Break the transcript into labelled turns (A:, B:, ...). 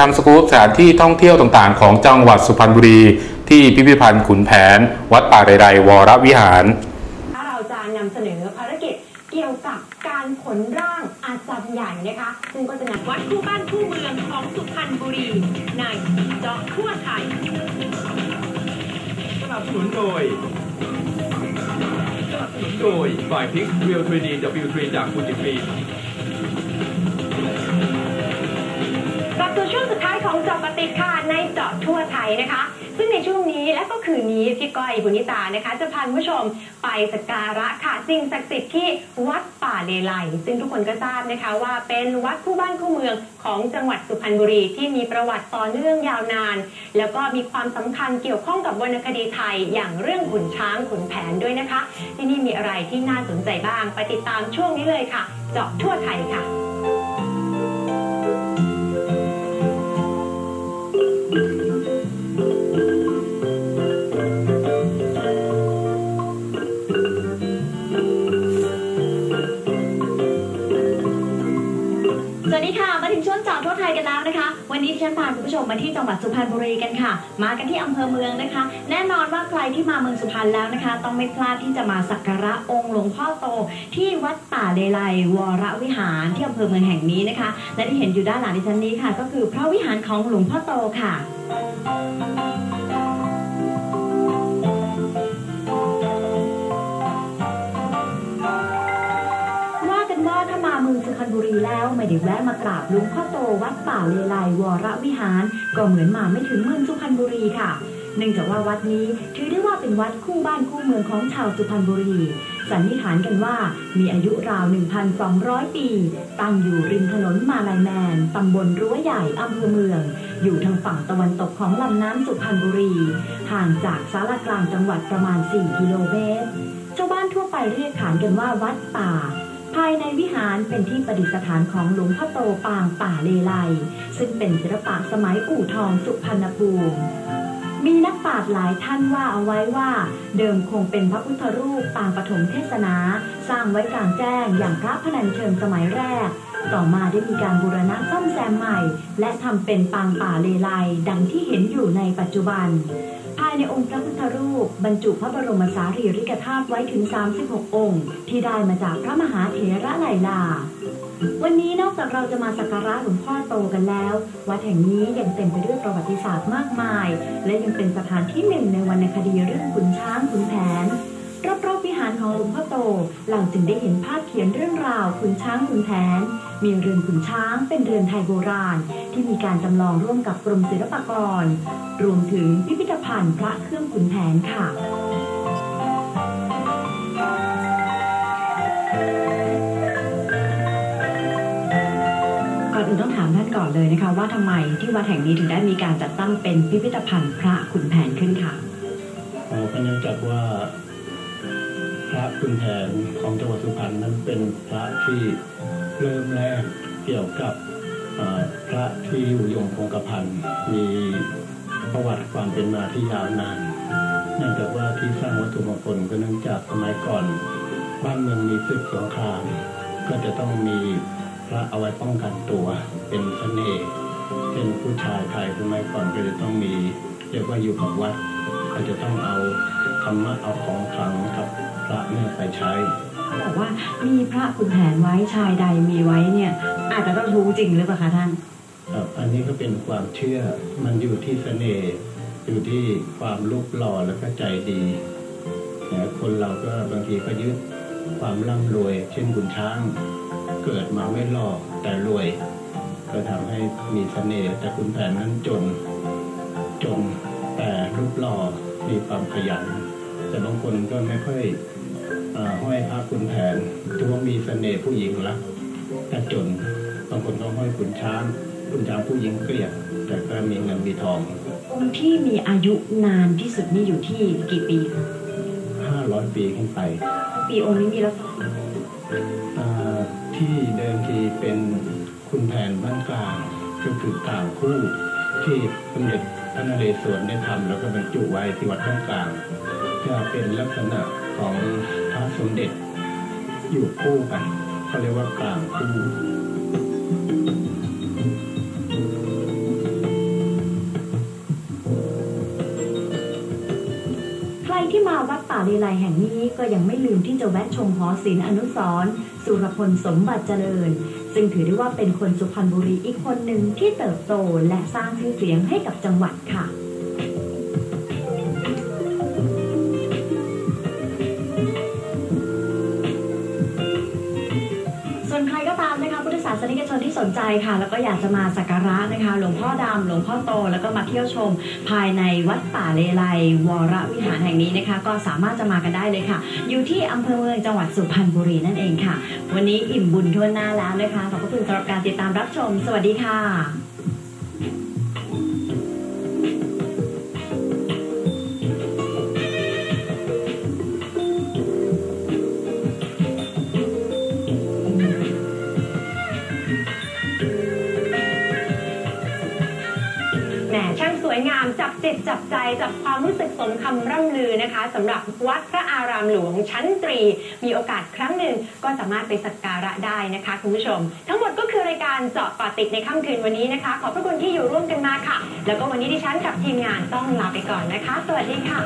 A: นำสกู๊ปสถานที่ท่องเที่ยวต่างๆ ของจังหวัดสุพรรณบุรี ที่พิพิธภัณฑ์ขุนแผน วัดป่าไรไรวรวิหาร
B: เราจะนำเสนอภารกิจเกี่ยวกับการขนร่างอาจารย์ใหญ่นะคะ ซึ่งก็จะนำวัดคู่บ้านคู่เมืองของสุพรรณบุรี ในเจาะทั่วไทย
C: สนับสนุนโดยสนับสนุนโดยฝ่ายพิกเรียล 3D W3 จากฟูจิฟิล์ม
B: สู่ช่วงสุดท้ายของเจาะกระติกค่ะในเจาะทั่วไทยนะคะ ซึ่งในช่วงนี้และก็คืนนี้พี่ก้อยบุญนิตานะคะ จะพาคุณผู้ชมไปสักการะค่ะสิ่งศักดิ์สิทธิ์ที่วัดป่าเลไลซึ่งทุกคนก็ทราบนะคะว่าเป็นวัดคู่บ้านคู่เมืองของจังหวัดสุพรรณบุรีที่มีประวัติต่อเนื่องยาวนาน แล้วก็มีความสำคัญเกี่ยวข้องกับวรรณคดีไทยอย่างเรื่องขุนช้างขุนแผนด้วยนะคะ ที่นี่มีอะไรที่น่าสนใจบ้างไปติดตามช่วงนี้เลยค่ะ เจาะทั่วไทยค่ะ
D: ค่ะมาถึงช่วงเจาะทั่วไทยกันแล้วนะคะ วันนี้ดิฉันพาคุณผู้ชมมาที่จังหวัดสุพรรณบุรีกันค่ะ มากันที่อำเภอเมืองนะคะ แน่นอนว่าใครที่มาเมืองสุพรรณแล้วนะคะ ต้องไม่พลาดที่จะมาสักการะองค์หลวงพ่อโต ที่วัดป่าเลไลวรวิหารที่อำเภอเมืองแห่งนี้นะคะ และที่เห็นอยู่ด้านหลังดิฉันนี้ค่ะ ก็คือพระวิหารของหลวงพ่อโตค่ะ สุพรรณบุรีแล้วไม่ได้แวะมากราบหลวงพ่อโตวัดป่าเลไลวรวิหาร ก็เหมือนมาไม่ถึงเมืองสุพรรณบุรีค่ะเนื่องจากว่าวัดนี้ถือได้ว่าเป็นวัดคู่บ้านคู่เมืองของชาวสุพรรณบุรี สันนิษฐานกันว่ามีอายุราว 1,200 ปี ตั้งอยู่ริมถนนมาลายแมน ตำบลรั้วใหญ่อำเภอเมือง อยู่ทางฝั่งตะวันตกของลำน้ำสุพรรณบุรี ห่างจากสารกลางจังหวัดประมาณ 4 กิโลเมตร ชาวบ้านทั่วไปเรียกขานกันว่าวัดป่าายในวิหารเป็นที่ประดิษฐานของหลวงพ่อโตปางป่าเลไลซึ่งเป็นศิลปะสมัยอู่ทองสุพรรณภูมิมีนักปราชญ์หลายท่านว่าเอาไว้ว่า เดิมคงเป็นพระพุทธรูปปางปฐมเทศนา สร้างไว้กลางแจ้งอย่างพระพนัญเชิงสมัยแรก ต่อมาได้มีการบูรณะซ่อมแซมใหม่ และทำเป็นปางป่าเลไลดังที่เห็นอยู่ในปัจจุบัน ในองค์พระพุทธรูป บรรจุพระบรมสารีริกธาตุไว้ถึง 36 องค์ ที่ได้มาจากพระมหาเถระไลลา วันนี้นอกจากเราจะมาสักการะหลวงพ่อโตกันแล้ว วัดแห่งนี้ยังเต็มไปด้วยประวัติศาสตร์มากมาย และยังเป็นสถานที่หนึ่งในวรรณคดีเรื่องขุนช้างขุนแผนรอบๆวิหารของหลวงพ่อโต เราจึงได้เห็นภาพเขียนเรื่องราวขุนช้างขุนแผน มีเรือนขุนช้างเป็นเรือนไทยโบราณ ที่มีการจำลองร่วมกับกรมศิลปากร รวมถึงพิพิธ ภัณฑ์พระเครื่องขุนแผนค่ะก่อนอื่นต้องถามท่านก่อนเลยนะคะ ว่าทำไมที่วัดแห่งนี้ถึงได้มีการจัดตั้งเป็นพิพิธภัณฑ์พระขุนแผนขึ้นค่ะ
E: เอ่อก็เนื่องจากว่าพระคุณแผนของจังหวัดสุพรรณนั้นเป็นพระที่เริ่มแรกเกี่ยวกับพระที่อยู่ยงคงกระพันมี ประวัติความเป็นมาที่ยาวนาน เนื่องจากว่าที่สร้างวัตถุมงคลก็เนื่องจากสมัยก่อน บ้านเมืองมีศึกสงคราม ก็จะต้องมีพระเอาไว้ป้องกันตัวเป็นเสน่ห์เช่นผู้ชายไทยสมัยก่อนก็จะต้องมีเรียกว่าอยู่กับวัดก็จะต้องเอาธรรมะเอาของขลังกับพระเนี่ยไปใช้
D: บอกว่ามีพระขุนแผนไว้ชายใดมีไว้เนี่ย อาจจะต้องรู้จริงหรือเปล่าคะท่าน
E: ครับอันนี้ก็เป็นความเชื่อมันอยู่ที่เสน่ห์อยู่ที่ความรูปหล่อแล้วก็ใจดีนะคนเราก็บางทีก็ยึดความร่ำรวย เช่นคุณช้าง เกิดมาไม่หล่อแต่รวย ก็ทำให้มีเสน่ห์แต่คุณแผนนั้นจน จนแต่รูปหล่อมีความขยัน แต่บางคนก็ไม่ค่อยห้อยพระคุณแผนถือว่ามีเสน่ห์ผู้หญิงรักแต่จนบางคนก็ห้อยขุนช้าง ขุนช้างผู้หญิงเกลียดแต่ก็มีเงินมีทอง
D: องค์ที่มีอายุนานที่สุดนี่อยู่ที่กี่ปีคะ
E: 500ปีขึ้นไป
D: ปีองค์นี้มีลักษณะ
E: อ่าที่เดิมทีเป็นคุณแผนบ้านกลางก็คือกลางคู่ที่สมเด็จพระนเรศวรได้ทำแล้วก็บรรจุไว้ที่วัดบ้านกลางจะเป็นลักษณะของพระสมเด็จอยู่คู่กันเขาเรียกว่ากลางคู่
D: ที่มาวัดป่าเลไลแห่งนี้ก็ยังไม่ลืมที่จะแวะชมหอศิลป์อนุสรณ์สุรพลสมบัติเจริญ ซึ่งถือได้ว่าเป็นคนสุพรรณบุรีอีกคนหนึ่งที่เติบโตและสร้างชื่อเสียงให้กับจังหวัดค่ะ ชนที่สนใจค่ะ แล้วก็อยากจะมาสักการะนะคะ หลวงพ่อดำหลวงพ่อโต แล้วก็มาเที่ยวชม ภายในวัดป่าเลไลวรวิหารแห่งนี้นะคะ ก็สามารถจะมากันได้เลยค่ะ อยู่ที่อำเภอเมืองจังหวัดสุพรรณบุรีนั่นเองค่ะ วันนี้อิ่มบุญทั่วหน้าแล้วนะคะขอบพระคุณสำหรับการติดตามรับชม สวัสดีค่ะ
B: จิตจับใจจับความรู้สึกสมคำร่ำลือนะคะสำหรับวัดพระอารามหลวงชั้นตรี มีโอกาสครั้งหนึ่งก็สามารถไปสักการะได้นะคะคุณผู้ชม ทั้งหมดก็คือรายการเจาะปาติดในค่ำคืนวันนี้นะคะ ขอบพระคุณที่อยู่ร่วมกันมาค่ะ แล้วก็วันนี้ดิฉันกับทีมงานต้องลาไปก่อนนะคะ สวัสดีค่ะ